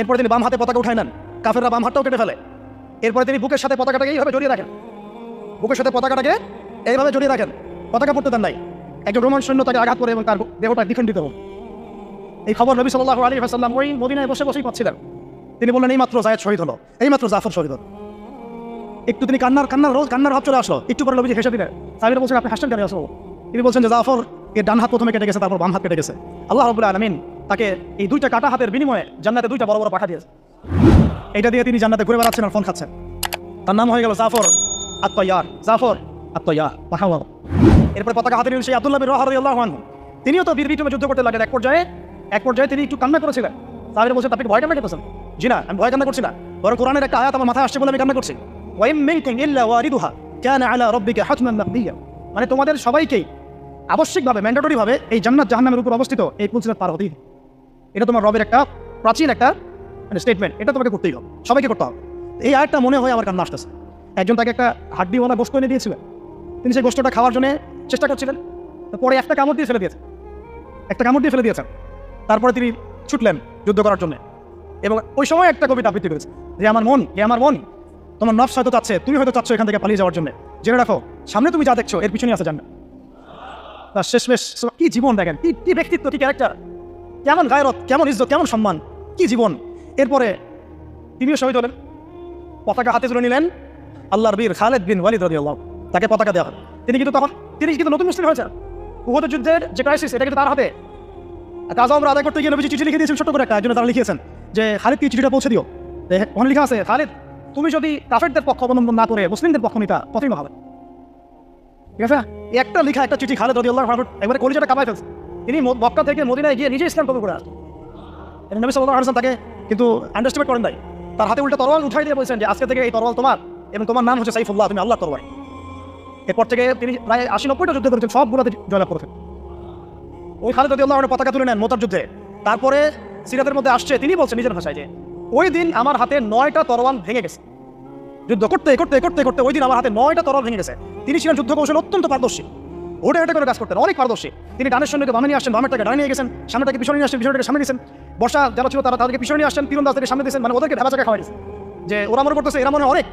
এরপরে তিনি বাম হাতে পতাকা উঠায় নেন, কাফেররা বাম হাতটাও কেটে ফেলে। এরপরে তিনি বুকের সাথে পতাকাটাকে এইভাবে জড়িয়ে রাখেন। বুকের সাথে পতাকাটাকে এইভাবে জড়িয়ে রাখেন। পতাকা পড়তে দেন নাই। একজন রোমান সৈন্য তাকে আঘাত করে এবং তার দেহটা দ্বিখণ্ডিত হোক এই খবর নবী সাল্লাহ আলী হাসাল্লাম ওই মদিনায় বসে বসেই পাচ্ছিলেন। তিনি বললেন, এইমাত্র জায়দ শহীদ হলো। এইমাত্র জাফর শহীদ হলো। একটু তিনি কান্নার কান্নার রোজ কান্নার ভাব চলে আসলো। একটু পরে নবীজি হেসে দিলেন সাহেবের বলছেন, আপনি হাসছেন কেন আসো তিনি বলছেন যে, জাফর এর ডান হাত প্রথমে কেটে গেছে, তারপর বাম হাত কেটে গেছে। আল্লাহ রবুল্লাহ আলমিন তাকে এই দুইটা কাটা হাতের বিনিময়ে জান্নাতে দুইটা বড় বড় পাঠা দিয়েছে। এটা দিয়ে তিনি জান্নাতে ঘুরে বেড়াচ্ছেন আর ফোন খাচ্ছেন। তার নাম হয়ে গেল জাফর আত্ময়ার জাফর এরপরে পতাকা হাতে নিলেন সেই আব্দুল্লাহ বিন রাহা রাদিয়াল্লাহু তিনিও তো বীর বিক্রমে যুদ্ধ করতে লাগলেন। এক পর্যায়ে এক পর্যায়ে তিনি একটু কান্না করেছিলেন। সাহেবের বলছেন, আপনি ভয় কান্না করতেছেন? জি না, আমি ভয় কান্না করছি না। বরং কোরআনের একটা আয়াত আমার মাথায় আসছে বলে আমি কান্না করছি। মানে তোমাদের সবাইকেই আবশ্যিকভাবে ম্যান্ডেটরি ভাবে এই জান্নাত জাহান্নামের উপর অবস্থিত এই পুলসিরাত পার হতেই। এটা তোমার রবের একটা প্রাচীন একটা মানে স্টেটমেন্ট এটা তোমাকে করতেই হবে। সবাইকে করতে হবে। এই আয়াতটা মনে হয় আমার কান্না আসতেছে। একজন তাকে একটা হাড্ডিওয়ালা গোস্ত এনে দিয়েছিলেন তিনি সেই গোষ্ঠটা খাওয়ার জন্য চেষ্টা করছিলেন। পরে একটা কামড় দিয়ে ফেলে দিয়েছেন একটা কামড় দিয়ে ফেলে দিয়েছেন। তারপরে তিনি ছুটলেন যুদ্ধ করার জন্য। এবং ওই সময় একটা কবিতা আবৃত্তি করেছে। যে আমার মন, হে আমার মন, তোমার নফস হয়তো চাচ্ছে, তুমি হয়তো চাচ্ছ এখান থেকে পালিয়ে যাওয়ার জন্য। জেনে রাখো, সামনে তুমি যা দেখছ, এর পিছনে আছে জানবে তার শেষমেশ কি জীবন দেখেন? কি কি ব্যক্তিত্ব, কি ক্যারেক্টার কেমন গায়রত, কেমন ইজ্জত, কেমন সম্মান, কি জীবন? এরপরে তিনিও শহীদ হলেন। পতাকা হাতে তুলে নিলেন আল্লাহর বীর খালেদ বিন ওয়ালিদ রাদিয়াল্লাহু তাকে পতাকা দেওয়া তিনি কিন্তু তখন তিনি কিন্তু নতুন মুসলিম হয়েছেন। উহদ যুদ্ধের যে ক্রাইসিস এটা কিন্তু তার হাতে। কাজা আমরা আদায় করতে গিয়ে নবীজি চিঠি লিখে দিয়েছেন ছোট্ট করে একটা তারা লিখিয়েছেন যে, খালিদ কি চিঠিটা পৌঁছে দিও? ওখানে লেখা আছে, খালিদ, তুমি যদি কাফেরদের পক্ষ অবলম্বন না করে, মুসলিমদের পক্ষ নিতা কতই হবে। ঠিক আছে? একটা লেখা, একটা চিঠি খালেদ রদিউল্লাহ একবারে কলিজাটা কামাই ফেলছে। তিনি মক্কা থেকে মদিনায় গিয়ে নিজে ইসলাম কবুল করে আসেন নবী সাল্লাহ হাসান তাকে কিন্তু আন্ডারস্টিমেট করেন নাই। তার হাতে উল্টা তরোয়াল উঠাই দিয়ে বলছেন যে, আজকে থেকে এই তরোয়াল তোমার এবং তোমার নাম হচ্ছে সাইফুল্লাহ, তুমি আল্লাহ তরোয়াল। এরপর থেকে তিনি প্রায় আশি নব্বইটা যুদ্ধ করেছেন, সবগুলোতে জয়লাভ করেছেন। ওই খালেদ রদিউল্লাহ পতাকা তুলে নেন মোতার যুদ্ধে, তারপরে সিরাতের মধ্যে আসছে, তিনি বলছেন নিজের ভাষায় যে, ওই দিন আমার হাতে নয়টা তরোয়াল ভেঙে গেছে। যুদ্ধ করতে করতে করতে করতে ওই দিন আমার হাতে নয়টা তরোয়াল ভেঙে গেছে। তিনি ছিলেন যুদ্ধ কৌশল অত্যন্ত পারদর্শী। ওটা এটা করে কাজ করতেন, অনেক পারদর্শী। তিনি ডানের সৈন্যকে বামে নিয়ে আসছেন বামের থেকে ডানে নিয়ে গেছেন সামনেটাকে পিছনে নিয়ে আসছেন পিছনেটাকে সামনে গেছেন বর্ষা যারা ছিল তারা তাদেরকে পিছনে নিয়ে আসছেন, তীরন্দাজ থেকে সামনে দিয়েছেন মানে ওদেরকে ঢাবা চাকা খাওয়াই যে ওরা মনে করতেছে, এরা মনে অনেক।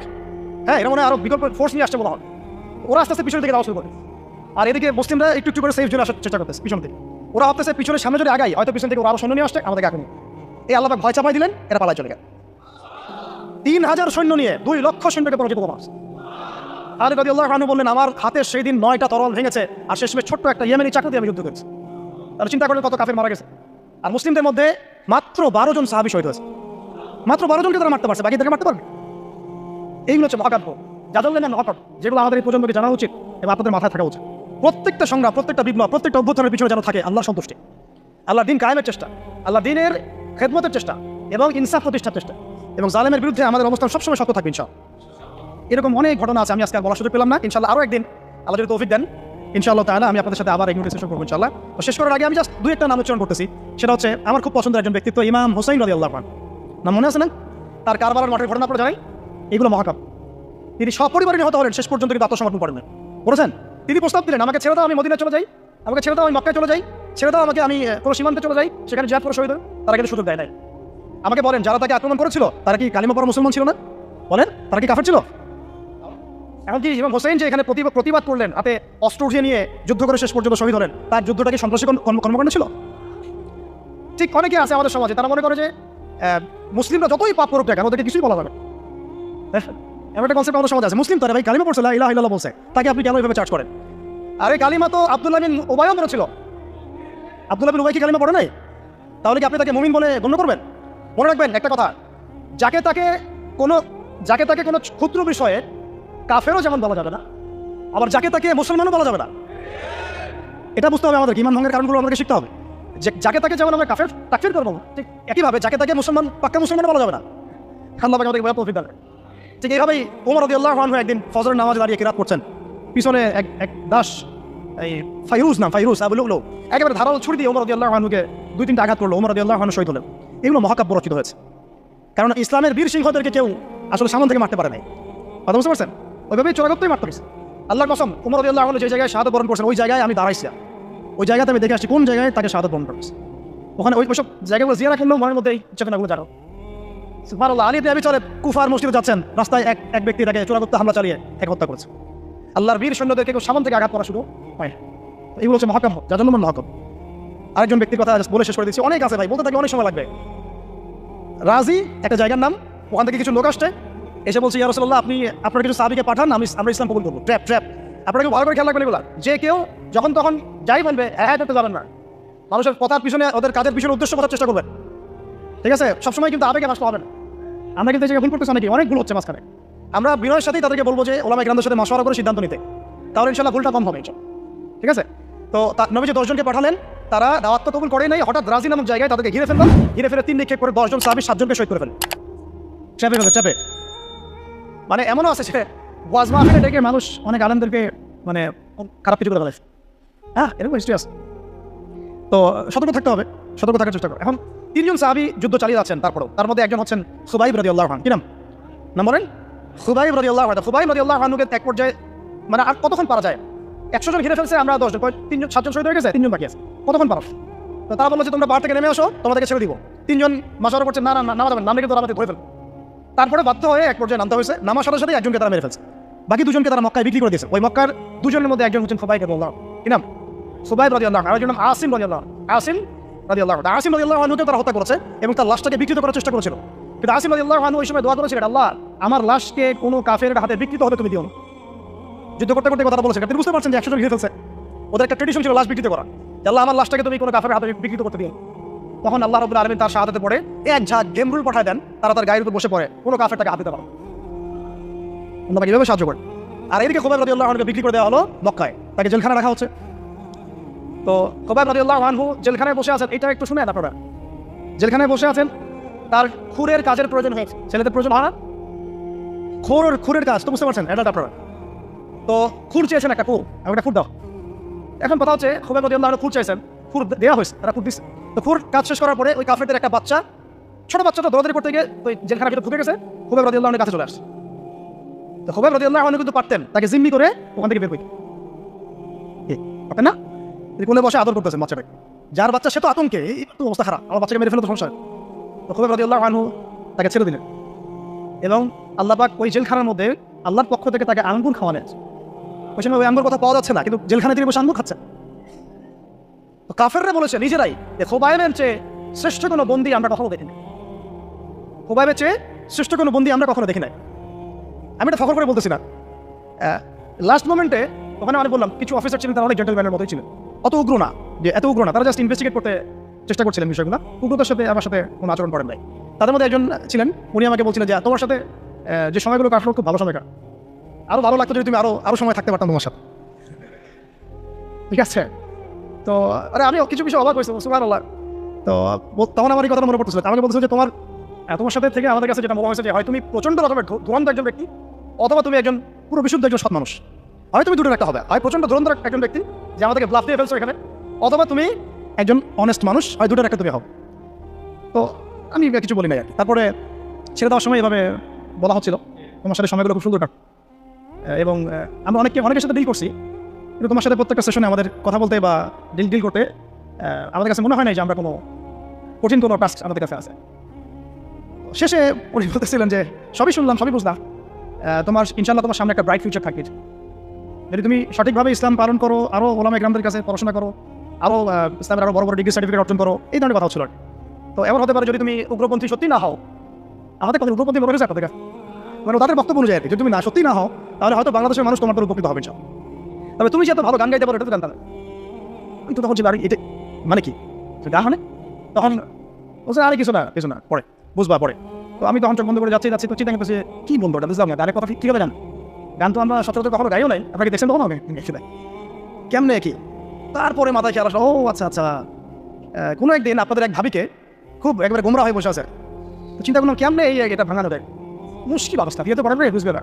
হ্যাঁ এরা মনে আরও বিকল্প ফোর্স নিয়ে আসছে বলা হয়। ওরা আস্তে আস্তে পিছনে দিকে যাওয়া শুরু করে। আর এদিকে মুসলিমরা একটু একটু করে সেফ জোনে আসার চেষ্টা করতেছে পিছন থেকে ওরা ভাবতেছে পিছনে সামনে যদি আগাই হয়তো পিছন থেকে ওরা আরও সৈন্য নিয়ে আসছে, আমাদেরকে এখন এই আল্লাহ ভয় চাপাই দিলেন, এরা পালায় চলে গেল। তিন হাজার সৈন্য নিয়ে দুই লক্ষ সৈন্যকে পরাজিত করা। আলী রাজি আল্লাহ খানু বললেন, আমার হাতে সেই দিন নয়টা তরল ভেঙেছে, আর শেষমেশ ছোট্ট একটা ইয়েমেনি চাকরি দিয়ে আমি যুদ্ধ করেছি। তাহলে চিন্তা করলেন, কত কাফের মারা গেছে। আর মুসলিমদের মধ্যে মাত্র বারো জন সাহাবি শহীদ হয়েছে। মাত্র বারো জনকে তারা মারতে পারছে বাকি থেকে মারতে পারবে? এইগুলো হচ্ছে মহাকাব্য। যাদব লেন মহাকাব্য যেগুলো আমাদের এই প্রজন্মকে জানা উচিত এবং আপনাদের মাথায় থাকা উচিত। প্রত্যেকটা সংগ্রাম, প্রত্যেকটা বিপ্লব, প্রত্যেকটা অভ্যুত্থানের পিছনে যেন থাকে আল্লাহর সন্তুষ্টি। আল্লাহ দিন কায়েমের চেষ্টা আল্লাহ দিনের খেদমতের চেষ্টা এবং ইনসাফ প্রতিষ্ঠার চেষ্টা এবং জালেমের বিরুদ্ধে আমাদের অবস্থান সবসময় সত্য থাকবে ইনশাল এরকম অনেক ঘটনা আছে, আমি আজকে বলার সুযোগ পেলাম না। ইনশাল্লাহ আরও একদিন আল্লাহ যদি তৌফিক দেন, ইনশাআল্লাহ তাহলে আমি আপনাদের সাথে আবার এগুলো ডিসকাশন করব ইনশাল্লাহ তো শেষ করার আগে আমি জাস্ট দুই একটা নাম উচ্চারণ করতেছি। সেটা হচ্ছে, আমার খুব পছন্দের একজন ব্যক্তিত্ব, ইমাম হোসাইন রাজি আল্লাহ না মনে আছে না? তার কারবার মাঠের ঘটনা পড়ে জানাই এগুলো মহাকাপ তিনি সপরিবারে নিহত হলেন, শেষ পর্যন্ত কিন্তু আত্মসমর্পণ করেন বলেছেন? তিনি প্রস্তাব দিলেন, আমাকে ছেড়ে দাও, আমি মদিনায় চলে যাই। আমাকে ছেড়ে দাও, আমি মক্কায় চলে যাই। ছেড়ে দাও, আমাকে আমি কোনো সীমান্তে চলে যাই। সেখানে জিয়াদ করে শহীদ তারা কিন্তু সুযোগ দেয় নাই। আমাকে বলেন, যারা তাকে আক্রমণ করেছিল, তারা কি কালিমা মুসলমান ছিল না? বলেন, তারা কি কাফের ছিল? এমনকি ইমাম হোসেন যে এখানে প্রতিবাদ করলেন, হাতে অস্ত্র উঠিয়ে নিয়ে যুদ্ধ করে শেষ পর্যন্ত শহীদ হলেন, তার যুদ্ধটা কি সন্ত্রাসী কর্ম- কর্ম- কর্মকাণ্ড ছিল? ঠিক অনেকে আছে আমাদের সমাজে, তারা মনে করে যে মুসলিমরা যতই পাপ করুক না কেন, ওদেরকে কিছুই বলা যাবে এমন একটা কনসেপ্ট আমাদের সমাজ আছে। মুসলিম তো ভাই, কালিমা পড়ছে ইলাহা ইল্লাল্লাহ বলছে। তাকে আপনি কেন এভাবে চার্জ করেন? আরে কালিমা তো আব্দুল্লাহ বিন ওবায়ও পড়েছিল আব্দুল্লাহ বিন ওবাই কি কালিমা পড়ে নাই? তাহলে কি আপনি তাকে মুমিন বলে গণ্য করবেন? মনে রাখবেন একটা কথা। যাকে তাকে কোনো, যাকে তাকে কোনো ক্ষুদ্র বিষয়ে কাফেরও যেমন বলা যাবে না, আবার যাকে তাকে মুসলমানও বলা যাবে না। এটা বুঝতে হবে আমাদের ইমান ভঙ্গের কারণগুলো আমাদেরকে শিখতে হবে। যে, যাকে তাকে যেমন আমরা কাফের, তাকফির করব, ঠিক একইভাবে যাকে তাকে মুসলমান, পাক্কা মুসলমান বলা যাবে না। আল্লাহ পাক প্রফিট দেন। ঠিক এইভাবেই ওমর রদি আল্লাহ একদিন ফজরের নামাজ দাঁড়িয়ে কিরাত করছেন। পিছনে এক এক দাস, এই ফাইরুজ নাম, ফাইরুজ আবুল উলো একেবারে ধারাল ছুরি দিয়ে ওমর রদি আল্লাহ আহনুকে দুই তিনটা আঘাত করল ওমর রদি আল্লাহ আহনু শহীদ হলেন। এগুলো মহাকাব্য রচিত হয়েছে। কারণ ইসলামের বীর সিংহদেরকে কেউ আসলে সামন থেকে মারতে পারে নাই। কথা বুঝতে পারছেন? ওইভাবেই চোরাগত্তই মারতে পারছে আল্লাহর কসম, উমর রদি আল্লাহ যে জায়গায় শাহাদ বরণ করছেন ওই জায়গায় আমি দাঁড়াইছি ওই জায়গাতে আমি দেখে আসছি কোন জায়গায় তাকে শাহাদ বরণ করছে। ওখানে ওই সব জায়গাগুলো জিয়া রাখলেও মনের মধ্যে এই চেতনাগুলো জানো সুবহানাল্লাহ আলী আপনি চলে কুফার মসজিদে যাচ্ছেন। রাস্তায় এক এক ব্যক্তি তাকে চোরাগত্ত হামলা চালিয়ে এক হত্যা করেছে। আল্লাহর বীর সৈন্যদেরকে কেউ সামন থেকে আঘাত করা শুরু হয় এগুলো হচ্ছে মহাকাম যার জন্য মহাকাম। আরেকজন ব্যক্তির কথা বলে শেষ করে দিচ্ছি। অনেক আছে ভাই, বলতে থাকি অনেক সময় লাগবে। রাজি, একটা জায়গার নাম, ওখান থেকে কিছু লোক আসছে। এসে বলছে, ইয়া রসল্লাহ আপনি আপনার কিছু সাবিকে পাঠান, আমি আমরা ইসলাম কবুল করব। Trap trap. আপনাকে ভালো করে খেয়াল রাখবেন এগুলা। যে কেউ যখন তখন যাই বলবে হ্যাঁ যাবেন না। মানুষের কথার পিছনে ওদের কাজের পিছনে উদ্দেশ্য করার চেষ্টা করবেন। ঠিক আছে? সবসময় কিন্তু আবেগে নষ্ট হবে না। আমরা কিন্তু ভুল করতেছি অনেকে অনেক ভুল হচ্ছে মাঝখানে। আমরা বিনয়ের সাথেই তাদেরকে বলব যে, ওলামা গ্রামদের সাথে মশওয়ারা করে সিদ্ধান্ত নিতে। তাহলে ইনশাল্লাহ ভুলটা কম হবে। ঠিক আছে? তো তা- নবী যে দশজনকে পাঠালেন। তারা দাওয়াত কবুল করে নাই। হঠাৎ রাজি নামক জায়গায় তাদেরকে ঘিরে ফেললাম। ঘিরে ফেলে তিন নিক্ষেপ করে দশজন সাহাবি সাতজনকে শহীদ করে ফেলেন। চাপে ফেলে চাপে মানে এমনও আছে সে ওয়াজ মাহফিলে ডেকে মানুষ অনেক আলেমদেরকে মানে খারাপ কিছু করে ফেলেছে। হ্যাঁ এরকম হিস্ট্রি আছে। তো সতর্ক থাকতে হবে। সতর্ক থাকার চেষ্টা করো। এখন তিনজন সাহাবি যুদ্ধ চালিয়ে যাচ্ছেন তারপরেও। তার মধ্যে একজন হচ্ছেন সুবাইব রাজি আল্লাহ খান কি নাম? নাম বলেন সুবাইব রাজি আল্লাহ সুবাইব রাজি আল্লাহ খানুকে এক পর্যায়ে মানে আর কতক্ষণ পারা যায়? একশো জন ঘিরে ফেলছে, আমরা দশজন। তিনজন, সাতজন শহীদ হয়ে গেছে? তিনজন বাকি আছে। কতক্ষণ পারো? তো তারা বলল যে, তোমরা পাহাড় থেকে নেমে আসো, তোমাদেরকে ছেড়ে দিব। তিনজন মাসার করছে, না না নামা যাবেন নাম রেখে তোরা আমাদের ধরে ফেলবে। তারপরে বাধ্য হয়ে এক পর্যায়ে নামতে হয়েছে। নামার সাথে সাথে একজনকে তারা মেরে ফেলছে। বাকি দুজনকে তারা মক্কায় বিক্রি করে দিয়েছে। ওই মক্কার দুজনের মধ্যে একজন হচ্ছেন সবাইকে বললাম কি নাম? সুবাইব রাজি আল্লাহ আর একজন আসিম রাজি আল্লাহ আসিম আসিম আল্লাহ তারা হত্যা করেছে এবং তার লাশটাকে বিকৃত করার চেষ্টা করেছিল। কিন্তু আসিম ওই সময় দোয়া করেছিলেন আল্লাহ, আমার লাশকে কোনো কাফের হাতে বিকৃত তুমি দিও যুদ্ধ করতে করতে কথা বলেছে। তিনি বুঝতে পারছেন যে একশো ঘিরে ফেলছে। ওদের একটা ট্রেডিশন ছিল লাশ বিকৃত করা। আল্লাহ, আমার লাশটাকে তুমি কোনো কাফের হাতে বিকৃত করতে দিও তখন আল্লাহ রবুল আলমিন তার শাহাদাতে পড়ে, এক ঝাঁক গেমরুল পাঠায় দেন, তারা তার গায়ের উপর বসে পড়ে, কোনো কাফের তাকে পারো তাকে সাহায্য করে। আর এদিকে খোবাইব রাজি আল্লাহ বিক্রি করে দেওয়া হলো মক্কায়। তাকে জেলখানা রাখা হচ্ছে। তো খোবাইব রাজি আল্লাহ আনহু জেলখানায় বসে আছেন, এটা একটু শুনেন আপনারা। জেলখানায় বসে আছেন, তার খুরের কাজের প্রয়োজন হয়েছে। ছেলেদের প্রয়োজন হয় না? খুর খুরের কাজ, তো বুঝতে পারছেন এটা আপনারা। তো খুর চেয়েছেন একটা আমি একটা খুর দাও। এখন কথা হচ্ছে খোবাইব রাজি আল্লাহ খুর চাইছেন, খুর দেওয়া হয়েছে, তারা খুর দিচ্ছে তো খুর কাজ শেষ করার পরে ওই কাফেরদের একটা বাচ্চা, ছোট বাচ্চাটা দৌড়াদৌড়ি করতে গিয়ে ওই জেলখানা ভিতরে ঢুকে গেছে খোবাইব রাজি আল্লাহনের কাছে চলে আসছে। তো খোবাইব রাজি আল্লাহ কিন্তু পারতেন, তাকে জিম্মি করে ওখান থেকে বের করে কি? না? কোলে বসে আদর করতেছেন বাচ্চাটাকে। যার বাচ্চা, সে তো আতঙ্কে তো অবস্থা খারাপ, আমার বাচ্চাকে মেরে ফেলে তো হয়। তো খোবাইব রাজি আল্লাহ তাকে ছেড়ে দিলেন। এবং আল্লাহ পাক ওই জেলখানার মধ্যে আল্লাহর পক্ষ থেকে তাকে আঙ্গুর খাওয়ানো আছে ওই সময় ওই আঙ্গুর কথা পাওয়া যাচ্ছে না, কিন্তু জেলখানায় তিনি বসে আঙ্গুর খাচ্ছেন। তো কাফেররা বলেছে, নিজেরাই যে খোবাইবের চেয়ে শ্রেষ্ঠ কোনো বন্দি আমরা কখনো দেখিনি খোবাইবের চেয়ে শ্রেষ্ঠ কোনো বন্দি আমরা কখনো দেখি নাই। আমি এটা ফখর করে বলতেছি না। লাস্ট মোমেন্টে ওখানে আমি বললাম, কিছু অফিসার ছিলেন, তারা অনেক জেন্টেলম্যানের মতোই ছিলেন। অত উগ্র না, যে এত উগ্র না। তারা জাস্ট ইনভেস্টিগেট করতে চেষ্টা করছিলেন বিষয়গুলো। উগ্রতার সাথে আমার সাথে কোনো আচরণ করেন নাই। তাদের মধ্যে একজন ছিলেন, উনি আমাকে বলছিলেন যে তোমার সাথে যে সময়গুলো কাটলো খুব ভালো সময় কাট আরও ভালো লাগতো যদি তুমি আরও আরও সময় থাকতে পারতাম তোমার সাথে। ঠিক আছে? তো, আরে আমি কিছু কিছু অবাক হয়েছে সুবাহ আল্লাহ তো তখন আমার এই কথাটা মনে পড়তেছিল। আমাকে বলতেছিল যে, তোমার তোমার সাথে থেকে আমাদের কাছে যেটা মনে হয়েছে যে, হয় তুমি প্রচণ্ড রকমের ধুরন্ত একজন ব্যক্তি, অথবা তুমি একজন পুরো বিশুদ্ধ একজন সৎ মানুষ। হয় তুমি দুটো একটা হবে। হয় প্রচণ্ড ধুরন্ত একজন ব্যক্তি যে আমাদেরকে ব্লাফ দিয়ে ফেলছো এখানে, অথবা তুমি একজন অনেস্ট মানুষ, হয় দুটোর একটা তুমি হবে তো আমি কিছু বলি নাই আর তারপরে ছেড়ে দেওয়ার সময় এভাবে বলা হচ্ছিল। তোমার সাথে সময়গুলো খুব সুন্দর কাট এবং আমরা অনেককে, অনেকের সাথে ডিল করছি। কিন্তু তোমার সাথে প্রত্যেকটা সেশনে আমাদের কথা বলতে বা ডিল ডিল করতে আমাদের কাছে মনে হয় না যে আমরা কোনো কঠিন কোনো টাস্ক আমাদের কাছে আছে। শেষে উনি বলতেছিলেন যে, সবই শুনলাম, সবই বুঝলাম। তোমার ইনশাল্লাহ তোমার সামনে একটা ব্রাইট ফিউচার থাকে যদি তুমি সঠিকভাবে ইসলাম পালন করো আরও ওলামা গ্রামদের কাছে পড়াশোনা করো আরও ইসলামের আরও বড় বড় ডিগ্রি সার্টিফিকেট অর্জন করো, এই ধরনের কথা হচ্ছিল তো এমন হতে পারে যদি তুমি উগ্রপন্থী সত্যি না হও। আমাদের কথা উগ্রপন্থী মনে হয়েছে আপনাদের মানে তাদের বক্তব্য অনুযায়ী যদি তুমি না, সত্যি না হও, তাহলে হয়তো বাংলাদেশের মানুষ তোমার উপকৃত হবে না তবে তুমি যে এত ভালো গান গাইতে পারো, এটা তো জানতাম। আমি তখন বাড়ি এটা মানে কি? গান মানে তখন বলছে, আরে, কিছু না কিছু না পরে বুঝবা পরে তো আমি তখন চোখ বন্ধ করে যাচ্ছি যাচ্ছি, তো চিন্তা করতেছি, কি বলব ওটা, বুঝলাম না তার কথা ঠিক কীভাবে গান গান তো আমরা সচরাচর কখনো গাইও নাই। আপনাকে দেখছেন তখন দেয় কেমনে কি? তারপরে মাথায় খেয়াল আসলো, ও আচ্ছা আচ্ছা। কোনো একদিন আপনাদের এক ভাবিকে খুব একবারে গোমরা হয়ে বসে আছে। চিন্তা করলাম, কেমনে এই এটা ভাঙানো দেয় মুশকিল অবস্থা দিয়ে তো পারেন বুঝবে না।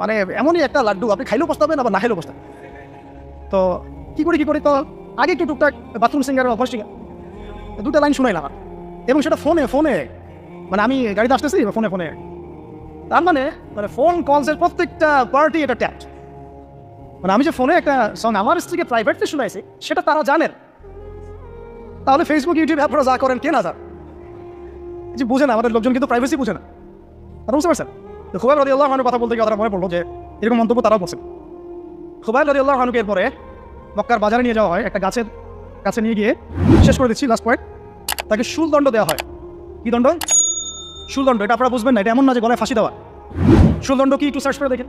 মানে এমনই একটা লাড্ডু, আপনি খাইলেও বসতে আবার না খাইলেও বসতে তো কি করি, কী করি? তো আগে একটু টুকটাক বাথরুম সিঙ্গার বা ভয়েস দুটা লাইন শুনাইলাম। এবং সেটা ফোনে ফোনে। মানে আমি গাড়িতে আসতেছি, ফোনে ফোনে। তার মানে মানে ফোন কলসের প্রত্যেকটা পার্টি এটা ট্যাপ মানে আমি যে ফোনে একটা সং আমার স্ত্রীকে প্রাইভেটলি শুনাইছি, সেটা তারা জানেন। তাহলে ফেসবুক ইউটিউব অ্যাপরা যা করেন, কে না যা যে বুঝে না, আমাদের লোকজন কিন্তু প্রাইভেসি বুঝে না। তারা বুঝতে পারছেন? তো খুবাই রাজি আল্লাহ কথা বলতে গিয়ে তারা মনে পড়ল যে, এরকম মন্তব্য তারাও বলছেন খুবাই রাজি আল্লাহ এর পরে মক্কার বাজারে নিয়ে যাওয়া হয়, একটা গাছের কাছে নিয়ে গিয়ে, শেষ করে দিচ্ছি লাস্ট পয়েন্ট তাকে শুল দণ্ড দেওয়া হয়। কি দণ্ড? শুলদণ্ড এটা আপনারা বুঝবেন না, এটা এমন না যে গলায় ফাঁসি দেওয়া। শুলদণ্ড কি? একটু সার্চ করে দেখেন।